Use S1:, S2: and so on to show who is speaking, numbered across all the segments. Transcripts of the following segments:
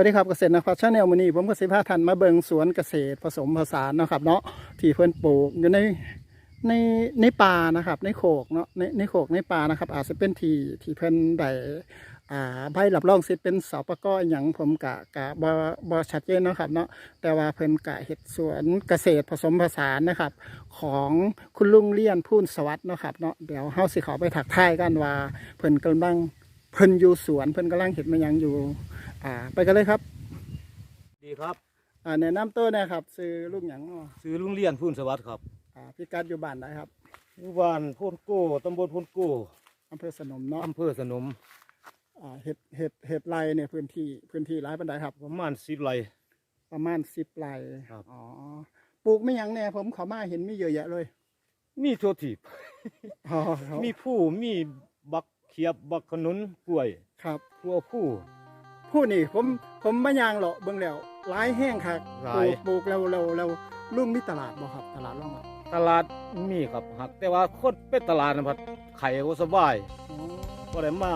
S1: วัสดีครับเกษตรนครชาแนลมือนี้ผมก็สิพาท่านมาเบิงสวนเกษตรผสมผสานนะครับเนาะที่เพิ่อนปลูกอยู่ในในในป่านะครับในโขกเนาะในในโขกในป่านะครับ อาจจะเป็นที่ที่เพิ่อนได้อ่าใบรับรองสิเป็นสปกอหยังผมกะกะบ่บ่ชัดเจนเนาะครับเนาะแต่ว่าเพิ่อนกะเฮ็ดสวนเกษตรผสมผสานนะครับ ของคุณลุงเลี่ยนพูนสวัสด์นะครับเนาะเดี๋ยวเฮาสิข้าไปถักท้ายกันว่าเพิ่อนกำลังเพิ่นอยู่สวนเพิ่นกำลังเฮ็ดมายังอยู่ อ่า ไปกันเลยครับ
S2: ดีครับ
S1: อ่าแนะนำตัวนะครับซื้อลูกหยังเนาะ
S2: ซื้อลุงเลียนพูนสวัสดิ์ครับ
S1: อ่าพิกัดอยู่บ้านได้ครับ
S2: หมู่บ้านโพนโก้ตำบลโพนโก้
S1: อำเภอสนมเนาะ
S2: อำเภอสนม
S1: อ่าเห็ดเห็ดเห็ดไรเนี่ยพื้นที่พื้นที่หลายปันไดครับ
S2: ประมาณสิบไร่
S1: ประมาณสิบไร่
S2: ครับ
S1: อ๋อปลูกไม่ยังแน่ผมเขามาเห็นมีเยอะแยะเลย
S2: มีทั่วทีบ
S1: อ๋อครับ
S2: มีผู้มีบักเขียบบักขนุนกล้วย
S1: ครับ
S2: ทั่วผู้
S1: ผู้นี่ผมผมมายางเหรอเบิ่งแล้วหลายแห้งครับ
S2: หลา
S1: ปลู
S2: ย
S1: กปลูกแล้วแล้วแล้วลุงมีตลาดบ่ครับ ตลาดร่องอะ
S2: ตลาดมีครับหักแต่ว่าคนเป็นตลาดนะพัดไข่ก็สบาย
S1: อ๋อ
S2: ก็ได้มา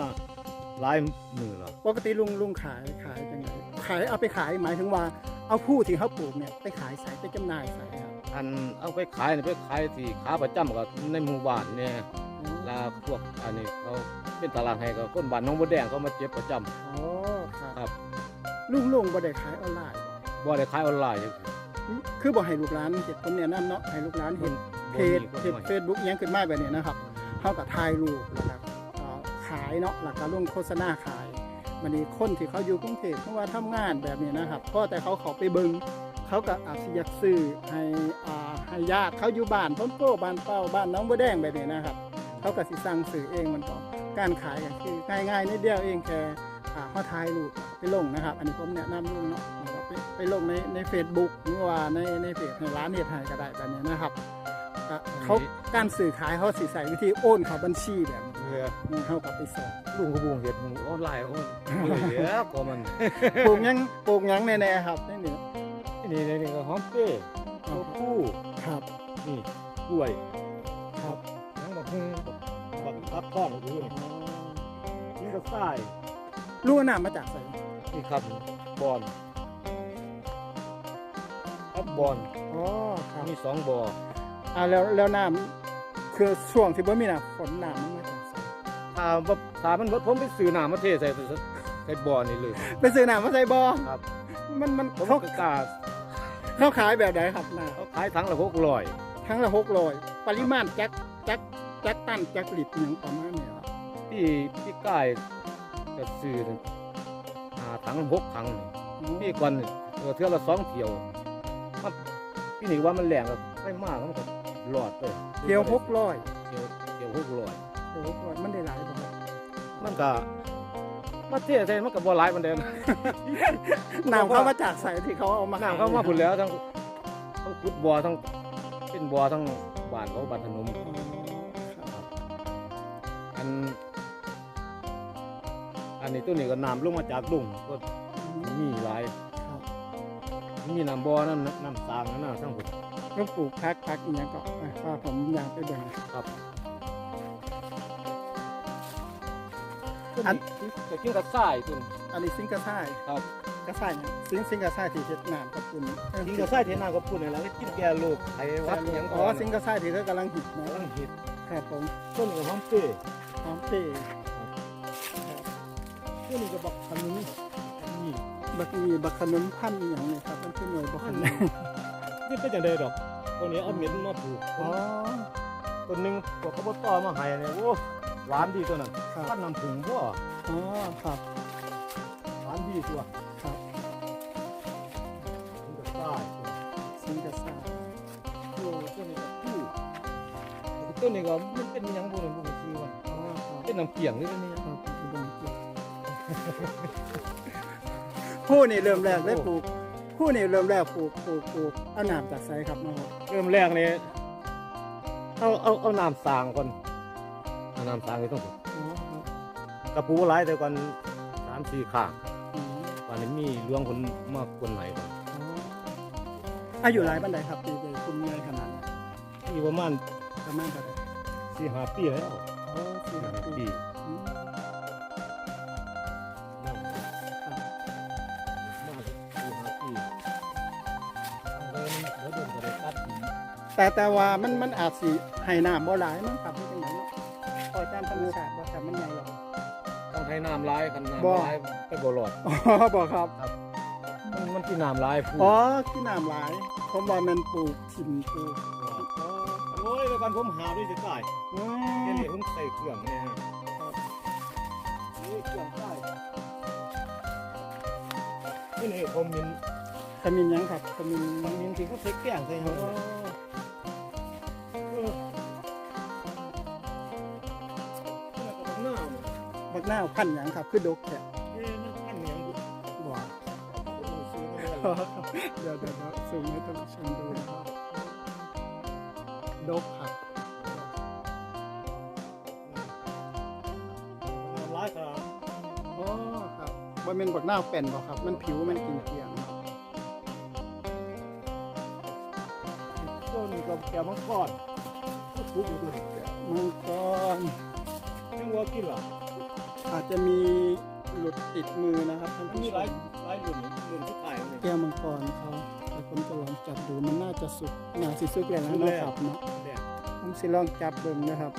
S2: หลายมือแล้ว
S1: ปกติลุงลุงขายขายยังไงขายเอาไปขายหมายถึงว่าเอาผู้ที่เขาปลูกเนี่ยไปขายใส่ไปจำหน่ายใส่ครับ
S2: อันเอาไปขายนี่ไปขายที่ขาประจำกับในหมู่บ้านเนี่ยแลาพวกอันนี้เขาเป็นตลาดให้กับคนบ้านหน้องบัวแดงเขามาเจ็บประจำ
S1: อ๋อครับ
S2: ครับ
S1: ลุงลุงบ่ได้ขายออนไลน์
S2: บ่ได้ขายออนไลน์จังซี่
S1: บ่คือบ่ให้ลูกหลานเห็นผมแนะนำเนาะให้ลูกหลานเห็นเพจเพจเฟซบุ๊กยังขึ้นมาแบบนี้นะครับเฮากับถ่ายรูปแล้วก็เอ่อขายเนาะแล้วก็ลงโฆษณาขายมันนี้คนที่เขาอยู่กรุงเทพเพราะว่าทำงานแบบนี้นะครับเพราะแต่เขาเขาไปเบิงเขาก็อาจสิอยากซื้อให้อ่าให้ญาติเขาอยู่บ้านพ้นโก้บ้านเป้าบ้านน้องบัวแดงแบบนี้นะครับ เขาก็สิสั่งซื้อเองมันก็การขายก็คือง่ายๆนิดเดียวเองแค่อ่าเขาถ่ายรูปไปลงนะครับ อันนี้ผมแนะนำลุงเนาะนะครับไปไปลงในในเฟซบุ๊กหรือว่าในในเพจในร้านเฮ็ดให้ก็ได้แบบนี้นะครับก็เขาการสื่อขายเขาสิใส่วิธีโอนเข้าบัญชีแบบนี้
S2: เออ
S1: เขากับไปสอน
S2: ลุงก็บ่เฮ็ดออนไลน์โอ้ยเหลือก็มัน
S1: ปลูกหยังปลูกหยังแน่ๆครับนี่นี่
S2: นี่นี่นี่ก็หอมเป้ตัวผู้
S1: ครับ
S2: นี่กล้วย
S1: ครับ
S2: ยังบักฮึ่งบักพับท้องอยู่นี่นี่ก็ท ราย
S1: ลูกน้ำมาจากไส
S2: นี่ครับบอนครับบอน
S1: อ๋อครับ
S2: มีสองบ่อ
S1: อ่าแล้วแล้วน้ำคือช่วงที่บ่มีน้ำฝนน้ำมันมาจากไส
S2: ถ้าบ่ถ้ามันเบิดผมไปซื้อน้ำมาเทใส่ใส่บ่อนี่เลย
S1: ไปซื้อน้ำมาใส่บ่อ
S2: ครับ
S1: มันมัน
S2: ผม
S1: เขา
S2: ก็กล้า
S1: เขาขายแบบไหนครับน้
S2: เขาขายถังละ600ำ
S1: ทั้งละหกร้อยปริมาณจักจักจักตันจักลิตรหยังประมาณนี้ครับ
S2: พี่พี่กาย จะซื้อนั่นหาถังหกถังนี่พี่ก่อนนี่เออเทื่อละสองเที่ยวมันพี่นี่ว่ามันแรงก็ไม่มากมันก็รอดไป
S1: เกี่ยวหกร้อย
S2: เที่ยวเที่ยวหกร้อย
S1: เกี่ยวหกร้อยมันได้หลายบ่ครับ
S2: มันก็มาเทใส่มันก็บ่หลายปานใดนะ
S1: น้ำเข้ามาจากใสที่เขาเอามา
S2: น้ำเข้ามาพุ่นแล้วทั้งทั้งขุดบ่อทั้งเป็นบ่อทั้งบ้านเขาบ้านถนน
S1: อ๋อครับ
S2: อัน อันนี้ตัวนี้ก็น้ำลงมาจากลุงก็มีหลาย
S1: ครับ
S2: มีน้ำบ่อนั่นน้ำสางนั่นน่ะทั้งหมด
S1: ก็ปลูกพักพักอย่างเงี้ยก็อะว่าผมอยากไปเบิ่ง
S2: ครับ
S1: อั
S2: อั
S1: น
S2: นก็กินกับทรายตัวนี้
S1: อันนี้ซิงกระซ่าย
S2: ครับ
S1: กระซ่ายเนี่ยซิงซิงกระซ่ายที่เฮ็ดน้ำกับคุณเอ้ย
S2: กินกับทรายเทน้ำกับปุ่นนี่แหละกินแก่โรคไข้หวัดอิหยัง
S1: อ๋อซิงกระซ่ายที่เขากำลังหิดเนาะ
S2: กำลังเห็ด
S1: ครับผม
S2: ต้นนี้ก็หอมเป้
S1: หอมเป้
S2: ต้นนี้ก็บักขนุนนี่
S1: บักมีบักขนุนพันธุ์อหย่างนี้ครับมันเป็นหน่วยบักขนุน
S2: นี่เป็นจังไดดอกตัวนี้เอาเม็ดมาปลูก
S1: อ๋อ
S2: ต้นหนึงพวกเขาบ่ต่อมาให้เนี่ยโอ้หวานดีตัวนั้น
S1: ครับ
S2: ปั้นน้ำผึ้งบ่
S1: อ๋อครับ
S2: หวานดีตัว
S1: ครับ
S2: มันก็ตาย
S1: ซิงกระซ่าย
S2: โอ้ตัวนี้ก็ผู้ตัวนี้ก็มันเป็นหยังบ่รู้บ่รู้ชื่อมัน
S1: อ๋อครับ
S2: เป็นน้ำเปียงหรือเป็นนี่
S1: ครับผมไปเบิ่งสิ ผู้นี่เริ่มแรกได้ปลูกผู้นี่เริ่มแรกปลูกปลูกปลูกเอาน้ำจากไสครับน้องครับ
S2: เริ่มแรกนี่เอาเอาเอาน้ำสางก่อนเอาน้ำสางนี่ต้อง
S1: อ๋อครับ
S2: กระปูหลายแต่ก่อนสามสี่ข้าง
S1: อ๋อ
S2: ตอนนี้มีเรื่องคนมากคนไหนก่อน
S1: อ๋ออายุหลายปันใดครับปีเดียวคุณใหญ่ขนาดนี้
S2: มีประมาณ
S1: ประมาณเท่าไหร่
S2: สี่ห้าปีแล้ว
S1: อ๋อสี่ห้าปี
S2: ปี
S1: แต่แต่ว่ามันมันอาจสิให้น้ำบ่หลายมั้งครับที่จังไหนเนาะปล่อยตามธรรมชาติบ่ครับมันใหญ่หรอก
S2: ต้องให้น้ำลายกัน
S1: บ่
S2: น้ำลายไปบ่รอด
S1: อ๋อบ่ครับ
S2: มันมันที่น้ำลายพู
S1: อ๋อที่น้ำหลาย ผมว่ามันปลูกถิ่นปลูกอ๋อ
S2: โอ้ยแล้วกันผมหาด้วยจะได้
S1: อื
S2: แค่
S1: ม
S2: นี้ผมใส่เครื่องเนี่ยฮะนี่เครื่องได้นี่นี่ผมมิน
S1: ขมิ้นหยังครับขมิ้น
S2: ผมมินที่เขาใส่แกงใส่
S1: อ๋
S2: หั
S1: อ
S2: ว น้า
S1: วพันธุ์หยังครับ คือดกแท้
S2: เอ๊ะมันพันเนี่ยมัน
S1: บ่
S2: ผมซื้อมา
S1: อ๋
S2: แล้
S1: อ
S2: ว
S1: ครับเดี๋ยวเดี๋ยวเดี๋ยวซูมให้ท่านผู้ชมดูนะครับดกครับ
S2: น้ำลายครับ
S1: อ๋อครับว่าเป็นบักหน้าวเป็นบ่ครับ มันผิวมันกินเกลียงครับ
S2: ตัวนี้ก็แกมังกรทุกอยู่ตัวนี้
S1: มังกร
S2: ยังว่ากินเหรอ
S1: อาจจะมีหลุดติดมือนะครับท่าน
S2: มัน
S1: ผู้
S2: มี
S1: ช
S2: หลาย
S1: ม
S2: หลายรุ่นรุ่นที่ขายเลย
S1: แก้วมังกรเขาแต่ผมจะลองจับดูมันน่าจะสุกน่าสิสุกแล้วนะนะครับเนาะ
S2: แดง
S1: ผมสิลองจับเบิ่งนะครับ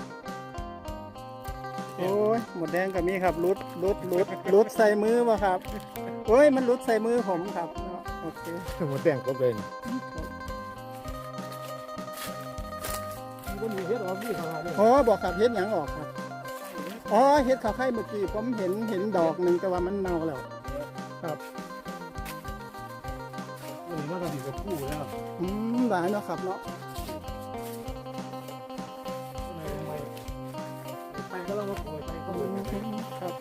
S1: โอ้ยหมดแดงกับมีครับรุดรุดรุดรุดใส่มือวะครับโอ้ยมันรุดใส่มือผมครับเนาะโอเค
S2: หมดแดงก็เป็นมันมีเฮ็ดออกนี่ขนาดนี้
S1: อ๋อบอกครับเห็ดหยังออกครับ อ๋อเห็ดขาวไข่เมื่อกี้ผมเห็นเห็นดอกหนึ่งแต่ว่ามันเน่าแล้ว ครับ
S2: มันมาทำดีกับคู่แล้ว
S1: อืมหลายเนาะครับเนาะ
S2: ไปก็ต้องมาป่วยไปก็
S1: อื
S2: เลย
S1: มครับ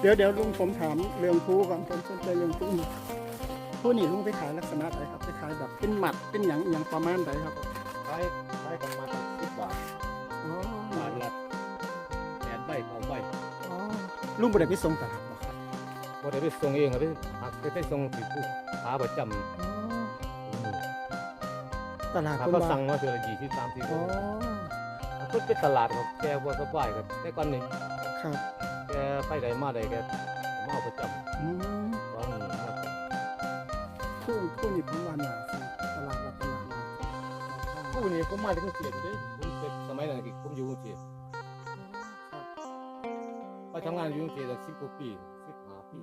S1: เดี๋ยวเดี๋ยวลุงผมถามเรื่องผู้ก่อนผมสนใจเรื่องผู้ผู้นี่ลุงไปขายลักษณะไหนครับไปขายแบบเป็นหมัดเป็นหยังหยังประมาณไหนครับ
S2: ขายขายกันมาตั้งสิบบาท
S1: ลุงบ่ได้ไปส่งตลาดบ่ครับ
S2: พอได้ไปส่งเองครับไปหักไปไปส่งที่ผู้ค้าประจ
S1: ตลาดำ
S2: ถ้า
S1: เพิ่น
S2: เขา
S1: ว่า
S2: สั่งมาเท่าละยี่สิบสามสิบ
S1: อ๋อ
S2: ก็เป็นตลาดครับแกว่าสบายครับแต่ก่อนนี่
S1: ครับ
S2: แกไปไหนมาไหนแกมาเอาประจำ
S1: อืม
S2: ตอนนี้มา
S1: ผู้ผู้นี่ผมว่าน่าสิตลาดว่าตลาดน่าสิ
S2: ผู้นี้ผมมาจากกรุงเทพอยู่เด้ผมเป็นสมัยนั้นผมอยู่กรุงเทพ
S1: ครับ
S2: ไปทำงานอยู่กรุงเทพสิบกว่าปีสิบห้าปี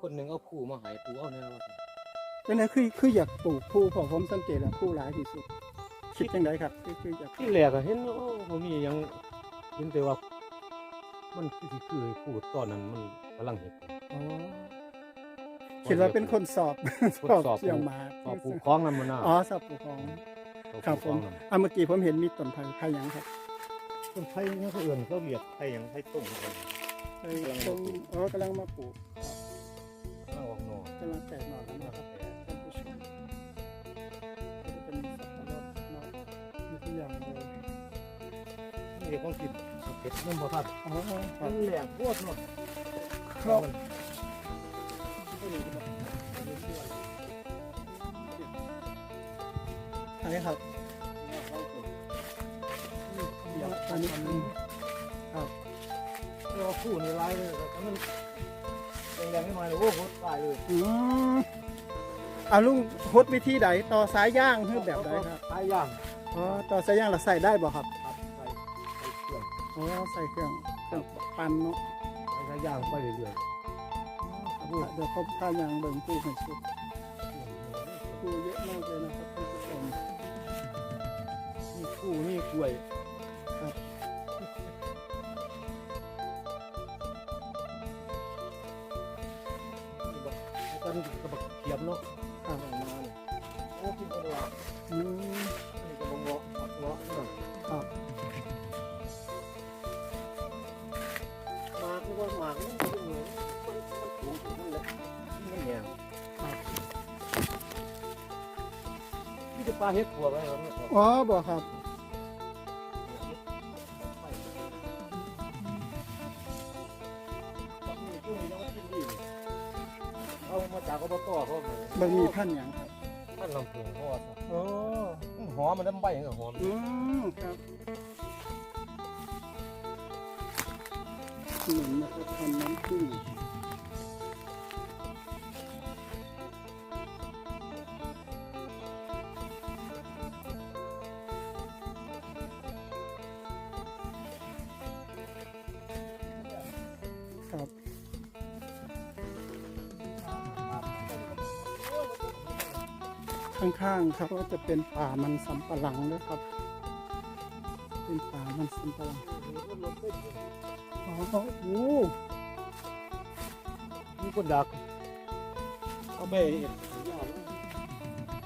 S2: คนหนึ่งเอาผู้มาใหายผู้เอาแนวว่า
S1: เป็นไงคือคืออยากปลูกผู้เพอผมสังเกตแล้วผู้หลายที่สุด คิดจังไดครับ คือคืออยาก
S2: ที่แรกอะเห็นว่าโอ้บ่มีหยังเห็นแต่ว่า มันคือสิคือผู้ตอนนั้นมันกำลังเห็น
S1: อ๋อคิดว่าเป็นคนสอบสอบ
S2: สอบ
S1: เชี่ยวหมา
S2: พอผู้คล้องนั่นมันน่ะ
S1: อ๋อสอบปลูกของ ครับผม อะเมื่อกี้ผมเห็นมีต้นไผ่ไผ่หยังครับ
S2: คนไทยเนี่ยเขาเอื่นเขาเรียกไทยหยังไทยต้มกัน
S1: ไผ่ต้นอ๋อกำลังมาปลูก
S2: ข้างออกหนอกำ
S1: ลังแตกหน่อแล้วนะครับท่านผู้ชมก็จะเป็นสับปะรดเนาะมีทุกอย่างเลย
S2: นี่ก้องกินเผ็ดน้ำบ่ครับ
S1: อ๋อครั
S2: มันแหลกโคตรเนาะ
S1: ครับอันนี้ครับ อ
S2: ยเลยโอ้โหตายเลย
S1: อืมอะลุงฮดวิธีใดต่อสายย่างคือแบบใดครับ
S2: ตายย่าง
S1: อ๋อต่อสายย่างเราใส่ได้บ่ครับ
S2: ครับใส่ใส่เครื่อง
S1: อ๋อใส่เครื่องเครื่องปั่นเนาะ
S2: ใส่ย่างไปเรื่อย
S1: เดี๋ยวเขาพายางเบิ่งตู้ให้สุด
S2: ๆ
S1: ตู้เยอะมากเลยนะครับท่านผู้ชม
S2: นี่ผู้นี่กล้วย เขียบเนาะ
S1: ครับ
S2: ข้างน้าเนี่ยโอ้กินกันว่า
S1: อืม
S2: นี่ก็บ่เงาะบักเงาะเนาะ
S1: ครับ
S2: หมากก็ว่าหมากมันเป็นเหมือนมันมันสูงถึงนั่นแหละนแหง
S1: ครับ
S2: นี่จะปลาเฮ็ดขัวไว้ครับ
S1: อ๋อบ่ครับ
S2: เอามาจากอบตเขาเลย
S1: บะหมี่พันหยังครับ
S2: ท่านลำพูนเขาว่า
S1: โอ้
S2: หอมมันน้ำใบอย่างกับหอม
S1: อืมครับขนมนะครับทำน้ำผึ้ง ข้างๆครับก็จะเป็นป่ามันสำปะหลังด้วยครับ เป็นป่ามันสำปะหลังอ๋อโอ้โห
S2: มีคนดักเอาไปเห็ดยอด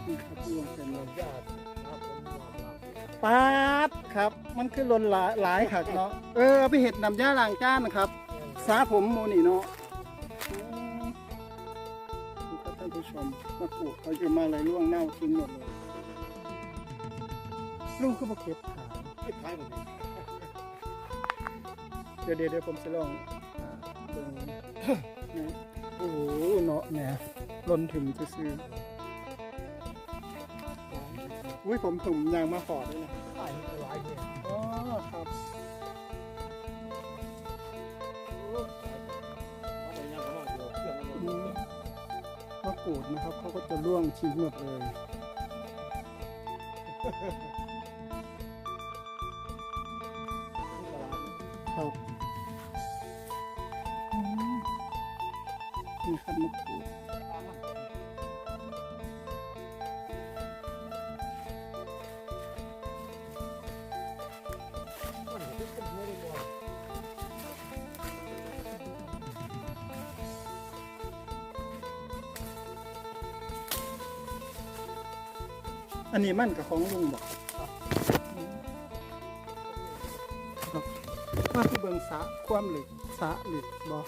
S1: นี่ครับรวมกันเลย
S2: ยอดครับผมยอดครับ
S1: ปาดครับ มันคือลนหลายหลายขักเนาะเออเอาไปเห็ดนำย่าล้างจานนะครับสาผมโมนี่เนาะ มาปลูกเขาจะมาอะไรล่วงเน่าทิ้งหมดเลยลุงก็มาเก็บขาย
S2: ไม่ขายหมดเลย
S1: เดี๋ยวเดี๋ยวผมจะลองเบิ่งนะโอ้โหเนาะแหนล้นถึงจะซื้ออุ้ยผมถุงยางมาขอด้วยนะ
S2: ไม่หลายเนี่ย นะ
S1: ครับเขาก็จะร่วงทิ้งหมดเลย อันนี้มันกับของลุงบอกครับมาที่เบิงสะความหลึกสะหลึกบอก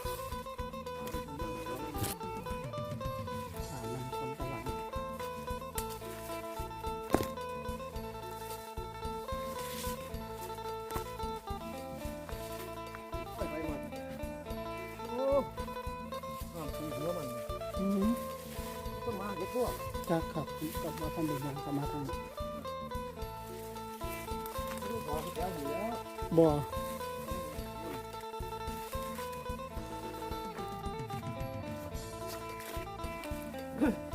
S1: 哼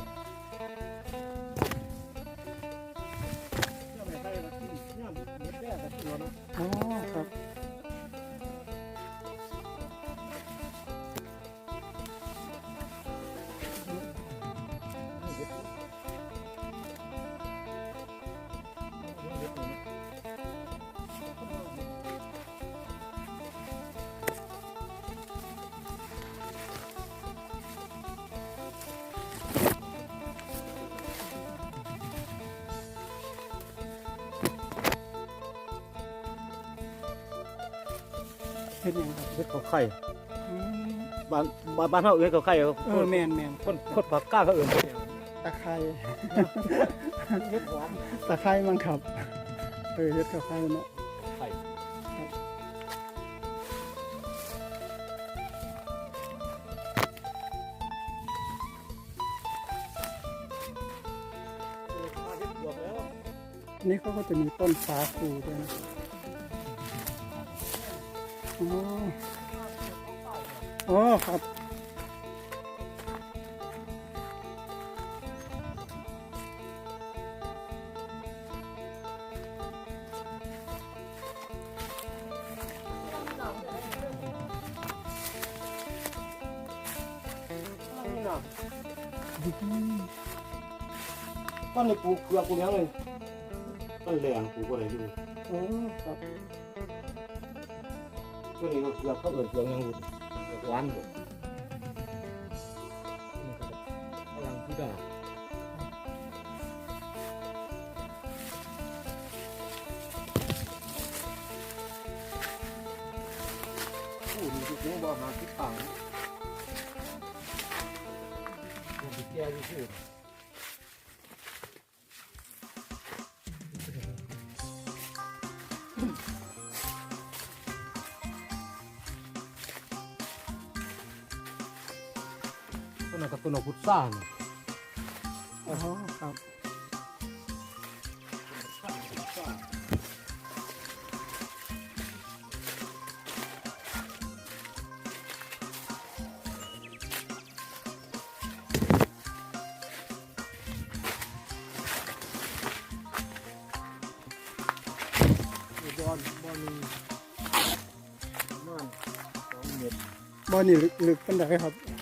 S1: ห็
S2: นยั
S1: งครับ
S2: เม็ดเขาไข่
S1: อืม
S2: บ้านบ้านบ้านเขาเอื้อเขาไข่
S1: เออแมนแมน
S2: คนคนผักกล้าเขาเอื้อ
S1: ตะไคร้
S2: เม็ดหวาน
S1: ตะไคร้มั้งครับเออเฮ็ดกับไคร้เนาะ
S2: ไข่เออมาเฮ็ดบวกแล้ว
S1: อันนี่เขาก็จะมีต้นสาคูด้วยนะ อ๋ออ๋อครับ
S2: นี่นะตอนนี้ปลูกเผือกปลูกหยังเลยต้นแรงปลูกอะไรดู
S1: อ๋อครับ
S2: ตัวนี้ก็เผือเขาเอิ้นเผือกหยังบุเผือกหวานบุกำลังพิจารณาโอ้มีทุกอย่างบ่หาทิศทางมันสิแก่ที่สุด พุทราเนี่ย
S1: อ๋อครับ
S2: อยู่บอนบอนนี้ประมาณสองเมตร
S1: บ่อนี่ลึกลึกเป็นไดครับ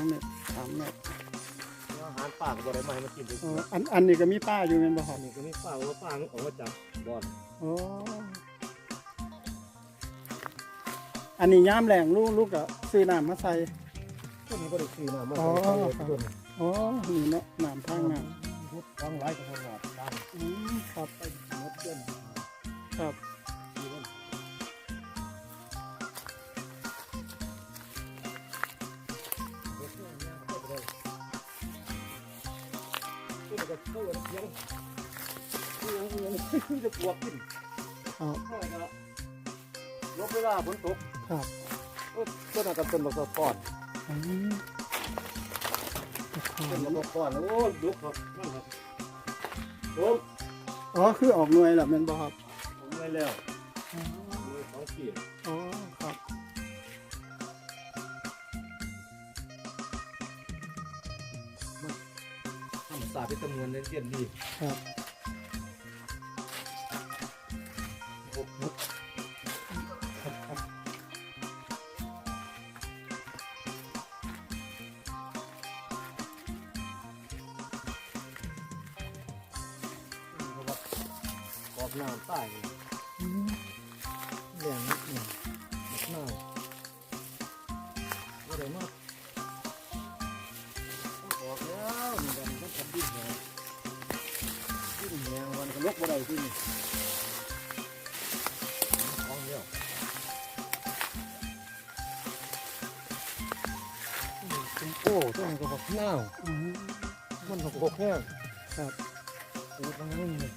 S2: องเมตรสามเมตร
S1: สองเมตรสามเมตร
S2: อาหารป้าก็บ่ได้มาให้มันกินไป
S1: อ๋ออันอันนี้ก็มีป้าอยู่แม่นบ่ค
S2: อั
S1: รับ
S2: นนี้ก็มีป้าว่าป้ามันออกมาจากบ่อน
S1: อ๋ออันนี้ยามแรงลูกลูกก็ซื้อน้ำมาใส่
S2: ต้นนี้ก็ได้ซื้อมามา
S1: อ๋อ
S2: ใส่ในต้น
S1: อ๋อนี่เนาะน้ำทางน้
S2: พุทธฟังหลายก็พอหลอดตามำ
S1: อืมครับ
S2: ไปหมดเดือน
S1: ครับ
S2: เสียงเสียงจะปวกขึ้น
S1: ครับ
S2: เข้าไปก็ลบเวลาฝนตก
S1: ครับ
S2: โอ้ต้นนั้นก็ต้นบักกอน
S1: อืม
S2: ต้นบักกอนโอ้ดุกครับนั่นครับผม
S1: อ๋อคือออกหน่วยแล้วแม่นบ่ครับ
S2: ผมไม่แล้วมือสองขีด
S1: อ๋อครับ
S2: ทำศาสตร์ที่จำนวนเล่นเย็นดี
S1: ครับ
S2: Whoops. ก็บ
S1: อ
S2: กหน้าว
S1: อืม
S2: มันก็บอกแห้ง
S1: ครับ
S2: ปูทั้งนั้นเลย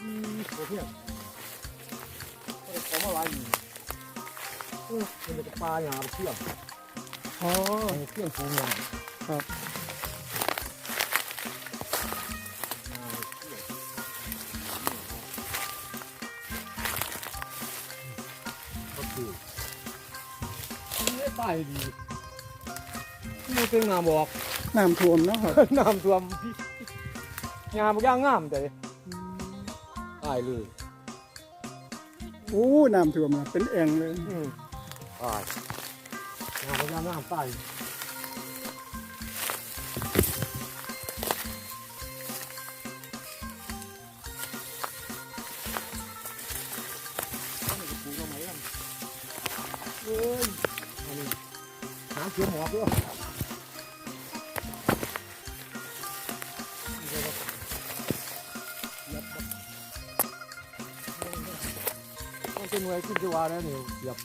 S2: อืมโอเคก็ได้ของอะไรอยู่เออมันเป็นปลาหยาบเชื่อม
S1: อ๋อ
S2: เชื่อมปูหยาบ
S1: ครับ
S2: ดีไม่เป็นงามบอก
S1: น้ำท่วมเนาะครับ
S2: น้ำท่วมพี่งามย่างงามแต่ตายเลย
S1: โอ้น้ำท่วมอะเป็นแอ่งเลย
S2: อืมตายงามย่างงามตายเอ้ยอันนี้ามเสียหมอบด้วยเป็นไงขึ้นจะวาแล้วเนี่เกือบ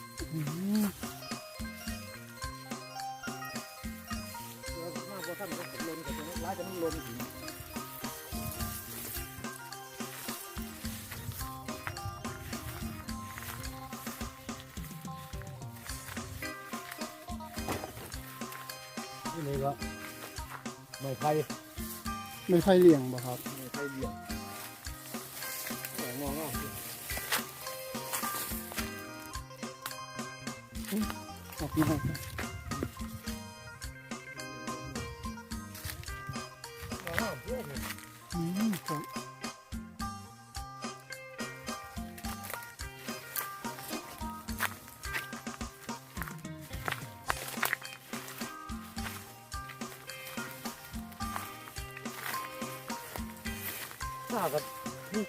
S2: ไม่ไฟ
S1: เลี้ยงบ่ครับ
S2: ไม่ไผ่เลี่ยวแหงมองออก
S1: ออกมาครับ
S2: มองอะเพื่อน
S1: อืมครับ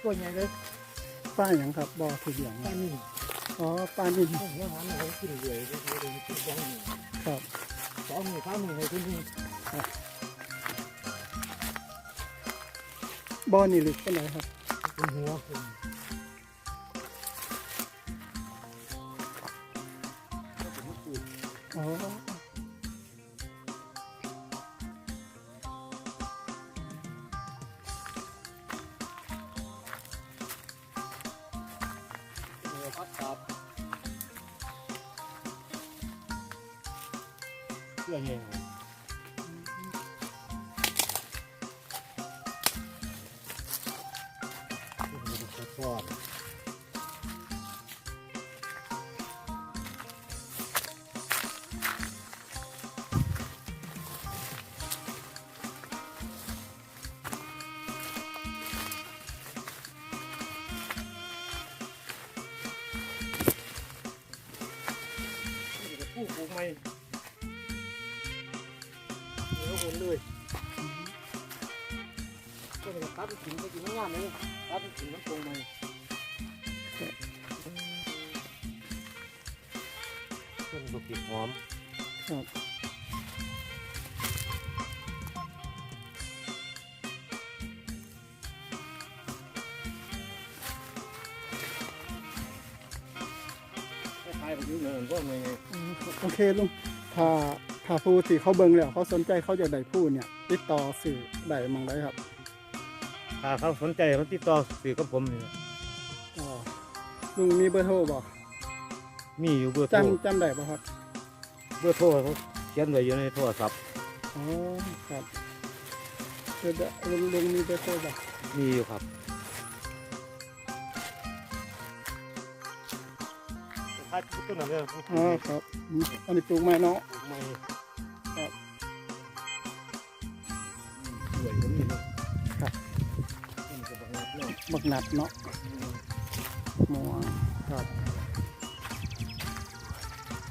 S2: ตัวใหญ่เลย
S1: ป้าอย่างครับบ่อคือเลี้ยง
S2: แค่นี้
S1: อ๋อป้านี่
S2: ผมว่าหันเขากินเลยเลยเลยกินสองมือ
S1: ครับ
S2: สองมือสามมือให้คุณนี่
S1: บ่อนี่ลึกปานไหนครับ
S2: คุณหัวคุณ
S1: อ๋อ
S2: เพื่อเงี้ยทอด ก็เลยตัดกินก็กินง่ายเลยตัดกินน้ำตรงเลยต้นบุกิหอม
S1: ครับ
S2: คล้ายๆแบบนี้เลยก็ไง
S1: โอเคลุงถ้าถ้าผู้ที่เขาเบิ่งแล้วเขาสนใจเขาจะได้ผู้เนี่ย ติดต่อสื่อได้มังได้ครับ
S2: ถ้าเขาสนใจมันติดต่อสื่อกับผมนี่
S1: อ๋อลุงมีเบอร์โทรบ่
S2: มีอยู่เบอร์โทร
S1: จำจำได้ป่ะครับ
S2: เบอร์โทรเขาเขียนไว้อยู่ในโทรศัพท์
S1: อ๋อครับเดี๋ยวเดี๋ยวลุงลุงมีเบอร์โทรบ่
S2: มีอยู่ครับคล้ายๆต้นนั้นเลย
S1: อ๋อครับอืมอันนี้ปลูกไม้เนาะ บั
S2: งคับเนาะ
S1: บักหนัดเนาะหมอครับ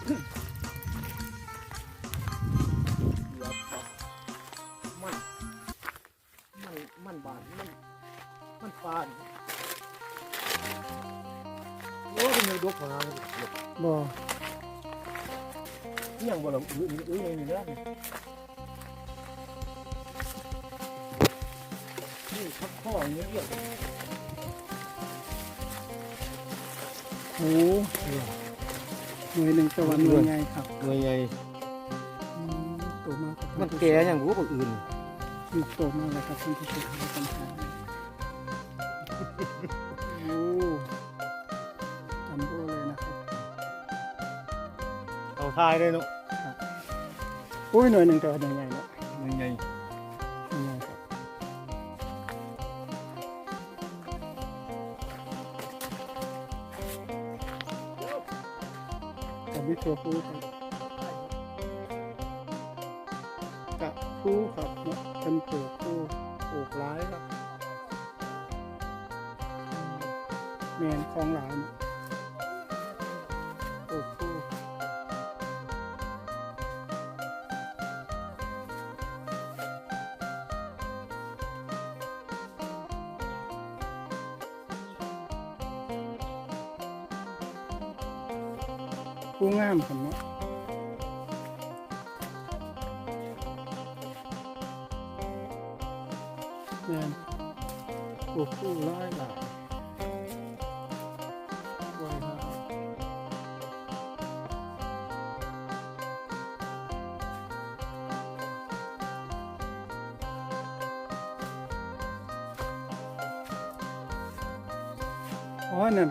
S2: เดี๋ยวครับมัน มัน มันบาน มัน มันปานโอ้ยมันดกมาเลย
S1: บ่
S2: นี่ยังบ่ละอื้ออื้ออื้อนี่นะ ชักข้ออย่างเงี้ยเยอะ
S1: โอ้หน่วยหนึ่งตะวันหน่วยไงครับ
S2: หน่วยใหญ่
S1: อืมโตมากครับ
S2: มันแก่อย่างรู้บ่อื่น
S1: มีโตมากเลยครับคุณผู้ชมครับปัญหาโอ้จัมโบ้เลยนะครับ
S2: เอาทายเลยเนาะ
S1: โอ้ยหน่วยหนึ่งตะวันยังไงเนาะ
S2: หน่วยใหญ่
S1: ยัง กับวิตัวผู้ครับกับผู้ครับเนาะเป็นปลูกผู้ปลูกร้ายครับเมนคลองหลาน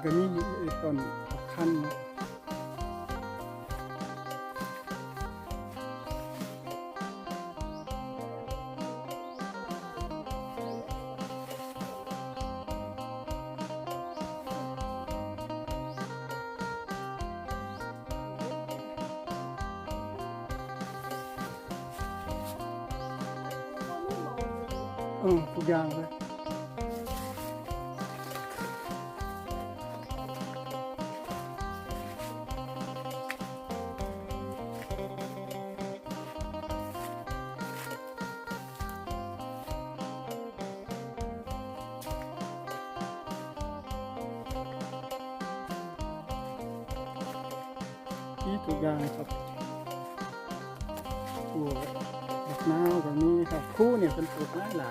S1: ก็มีต้นขั้น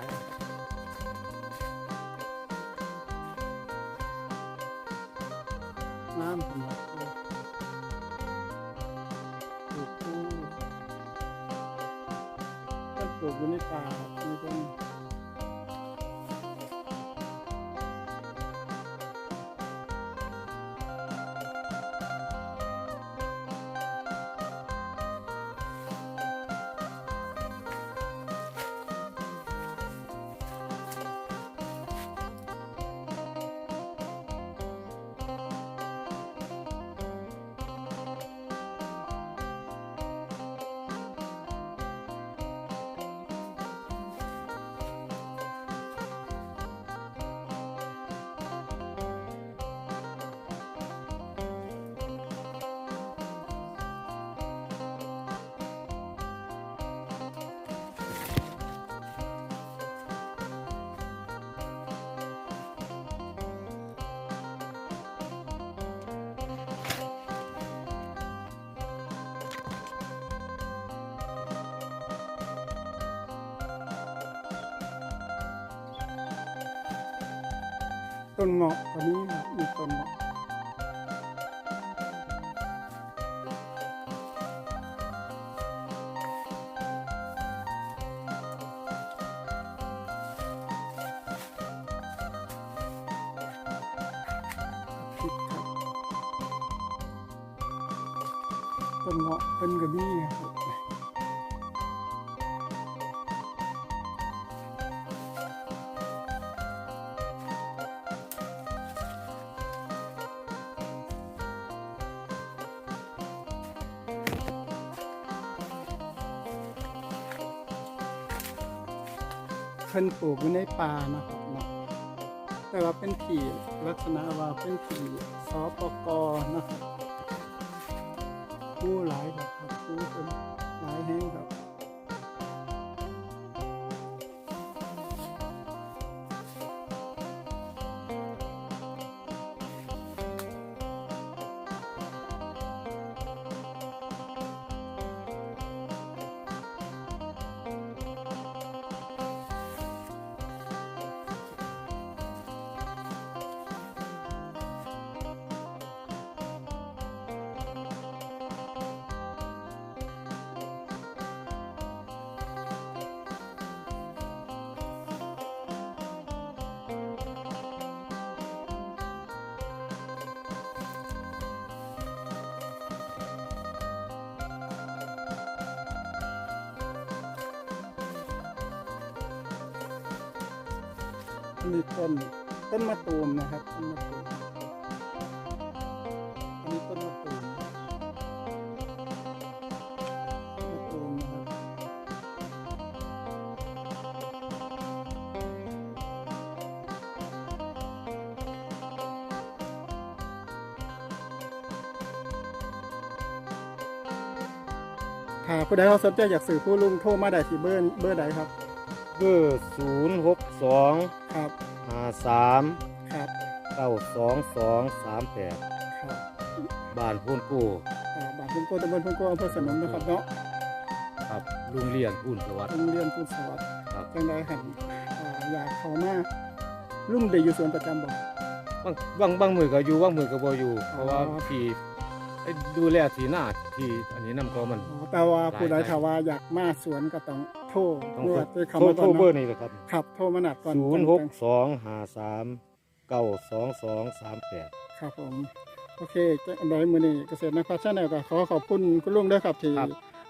S1: ลูกหลายหลายๆน้ำผมว่าปลูกคู่ต้นปลูกอยู่ในป่าในต้น ต้นต้นเงาะตัวนี้นะมีต้นเงาะพริกครับต้นเงาะเป็นกระบี่ครับ พิ่นปลูกอยู่ในป่านะครับเนาะแต่ว่าเป็นผีลักษณะว่าเป็นผีสปกนะครับผู้หลายแบบครับผู้เป็น มีต้นต้นมะตูมนะครับต้นมะตูมอันนี้ต้นมะตูมมะตูมนะครับถ้าผู้ใดเขาสนใจอยากสื่อผู้ลุงโทรมาได้ที่เบอร์เบอร์ใดครับ
S2: เบอร์ศูนย์หกสอง
S1: ครับ
S2: ห้าสาม
S1: ครับ
S2: เก้าสองสองสามแปด
S1: ครับ
S2: บ้านพูนกู
S1: อ่าบ้านพุ่นโกตำบลพุ่นโกอำเภอสนมนะครับเนาะ
S2: ครับลุงเรียนพูนสวัสดิ์
S1: โรงเรียนพุทธสวัสดิ์
S2: ครับ
S1: จังไดหันอ่าอยากเข้ามาลุงได้อยู่สวนประจำบ่
S2: บางบางบางมือก็อยู่บางมือก็บ่อยู่ เพราะว่า
S1: อ๋อ
S2: พี่ไอ้ดูแลที่หน้าที่อันนี้นํก็มัน
S1: อ๋อแต่ว่าผู้ใด
S2: ได้
S1: ถ้าว่าอยากมาสวนก็ต้อง โทร
S2: ต้อง
S1: เมื่อ
S2: โทร
S1: ที่เข้า
S2: โทร
S1: มา
S2: โท
S1: ก่
S2: ร
S1: อน
S2: เบอร์
S1: เนาะ
S2: นี้เลยครับ
S1: ครับ โทรมานัดก่อน
S2: ศูนย์หกสองห้าสามเก้าสองสองสามแปด
S1: ครับผม โอเคจังไดมื้อนี้เกษตรนครชาแนลก็ขอขอบคุณคุณลุงด้วยครับที่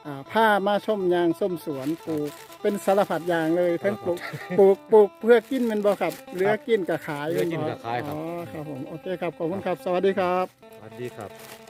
S1: อ่าพามาชมยางส้มสวนปลูกเป็นสารพัดอย่างเลยทั้งปลูกปลูกปลูกเพื่อกินแมันบ่ครับเหลือกินก็ขาย
S2: เหลือกิน
S1: แม่
S2: ก็ขายครับ
S1: อ๋อครับผมโอเคครับขอบคุณครับ สวัสดีครับ
S2: สวัสดีครับ